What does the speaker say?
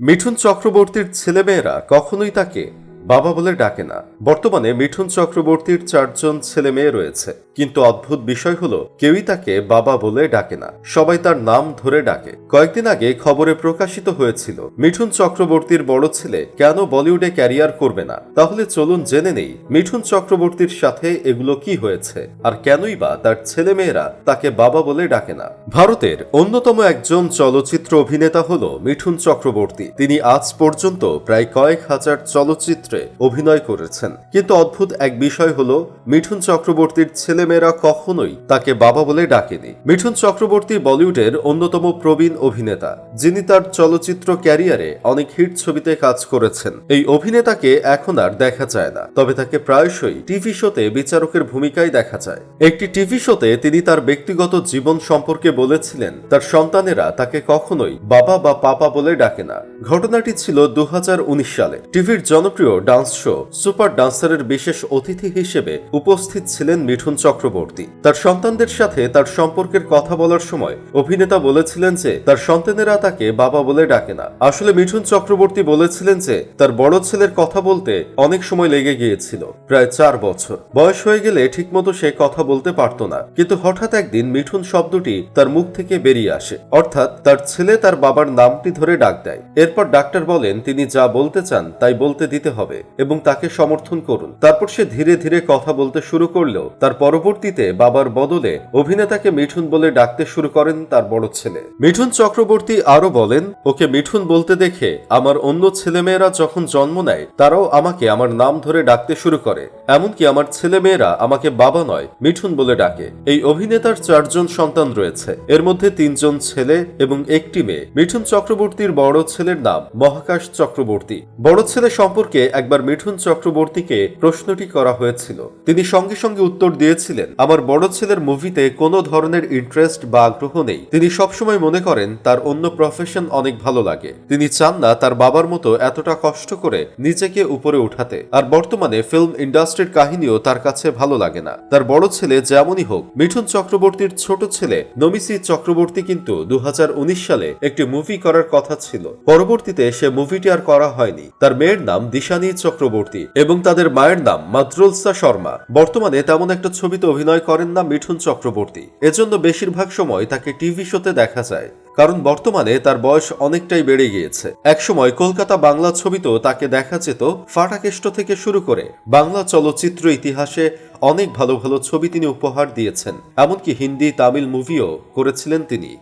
মিঠুন চক্রবর্তীর ছেলেমেয়েরা কখনোই তাকে বাবা বলে ডাকে না। বর্তমানে মিঠুন চক্রবর্তীর চারজন ছেলেমেয়ে রয়েছে। কিন্তু অদ্ভুত বিষয় হলো, কেউই তাকে বাবা বলে ডাকে না। সবাই তার নাম ধরে ডাকে। কয়েকদিন আগে খবরে প্রকাশিত হয়েছিল, মিঠুন চক্রবর্তীর বড় ছেলে কেন বলিউডে ক্যারিয়ার করবে না? তাহলে চলুন জেনে নেই, মিঠুন চক্রবর্তীর সাথে এগুলো কি হয়েছে, আর কেনই বা তার ছেলে মেয়েরা তাকে বাবা বলে ডাকে না? ভারতের অন্যতম একজন চলচ্চিত্র অভিনেতা হল মিঠুন চক্রবর্তী। তিনি আজ পর্যন্ত প্রায় কয়েক হাজার চলচ্চিত্রে অভিনয় করেছেন। কিন্তু অদ্ভুত এক বিষয় হলো, মিঠুন চক্রবর্তীর ছেলেমেয়েরা কখনোই তাকে বাবা বলে ডাকেনি। মিঠুন চক্রবর্তী বলিউডের অন্যতম প্রবীণ অভিনেতা, যিনি তার চলচ্চিত্র ক্যারিয়ারে অনেক হিট ছবিতে কাজ করেছেন। এই অভিনেতাকে এখন আর দেখা যায় না, তবে তাকে প্রায়শই টিভি শোতে বিচারকের ভূমিকায় দেখা যায়। একটি টিভি শোতে তিনি তার ব্যক্তিগত জীবন সম্পর্কে বলেছিলেন, তার সন্তানেরা তাকে কখনোই বাবা বা পাপা বলে ডাকে না। ঘটনাটি ছিল দু হাজার উনিশ সালে। টিভির জনপ্রিয় ডান্স শো সুপার ডান্সারের বিশেষ অতিথি হিসেবে উপস্থিত ছিলেন মিঠুন চক্রবর্তী। তার সন্তানদের সাথে তার সম্পর্কের কথা বলার সময় অভিনেতা বলেছিলেন যে, তার সন্তানেরা তাকে বাবা বলে ডাকে না। আসলে মিঠুন চক্রবর্তী বলেছিলেন যে, তার বড় ছেলের কথা বলতে অনেক সময় লেগে গিয়েছিল, প্রায় চার বছর। বয়স হয়ে গেলে ঠিকমতো সে কথা বলতে পারত না। কিন্তু হঠাৎ একদিন মিঠুন শব্দটি তার মুখ থেকে বেরিয়ে আসে। অর্থাৎ তার ছেলে তার বাবার নামটি ধরে ডাক দেয়। এরপর ডাক্তার বলেন, তিনি যা বলতে চান, তাই বলতে দিতে হবে এবং তাকে সমর্থন করুন। তারপর সে ধীরে ধীরে কথা বলতে শুরু করলেও তার পরবর্তীতে বাবার বদলে অভিনেতাকে মিঠুন বলে ডাকতে শুরু করেন তার বড় ছেলে। মিঠুন চক্রবর্তী আরও বলেন, ওকে মিঠুন বলতে দেখে আমার অন্য ছেলেমেয়েরা যখন জন্ম নেয়, তারাও আমাকে আমার নাম ধরে ডাকতে শুরু করে। এমনকি আমার ছেলেমেয়েরা আমাকে বাবা নয়, মিঠুন বলে ডাকে। এই অভিনেতার চারজন সন্তান রয়েছে। এর মধ্যে তিনজন ছেলে এবং একটি মেয়ে। মিঠুন চক্রবর্তীর বড় ছেলের নাম মহাকাশ চক্রবর্তী। বড় ছেলে সম্পর্কে একবার মিঠুন চক্রবর্তীকে প্রশ্নটি করা হয়েছিল। তিনি সঙ্গে সঙ্গে উত্তর দিয়েছিলেন আমার বড় ছেলের মুভিতে কোনো ধরনের ইন্টারেস্ট বা আগ্রহ নেই। তিনি সবসময় মনে করেন, তার অন্য প্রফেশন অনেক ভালো লাগে। তিনি চান না তার বাবার মতো এতটা কষ্ট করে নিজেকে উপরে উঠাতে। আর বর্তমানে ফিল্ম ইন্ডাস্ট্রির কাহিনীও তার কাছে ভালো লাগে না। তার বড় ছেলে যেমনই হোক, মিঠুন চক্রবর্তীর ছোট ছেলে নমিসি চক্রবর্তী কিন্তু দু হাজার উনিশ সালে একটি মুভি করার কথা ছিল। পরবর্তীতে সে মুভিটি আর করা হয়নি। তার মেয়ের নাম দিশানি চক্রবর্তী এবং তাদের মায়ের নাম মাদ্রুলসা শর্মা। বর্তমানে তেমন একটা ছবিতে অভিনয় করেন না মিঠুন চক্রবর্তী। এজন্য বেশিরভাগ সময় তাকে টিভি শোতে দেখা যায়। কারণ বর্তমানে তার বয়স অনেকটাই বেড়ে গিয়েছে। একসময় কলকাতা বাংলা ছবিতেও তাকে দেখা যেত ফাটাকেষ্ট থেকে শুরু করে। বাংলা চলচ্চিত্র ইতিহাসে অনেক ভালো ভালো ছবি তিনি উপহার দিয়েছেন। এমনকি হিন্দি, তামিল মুভিও করেছিলেন তিনি।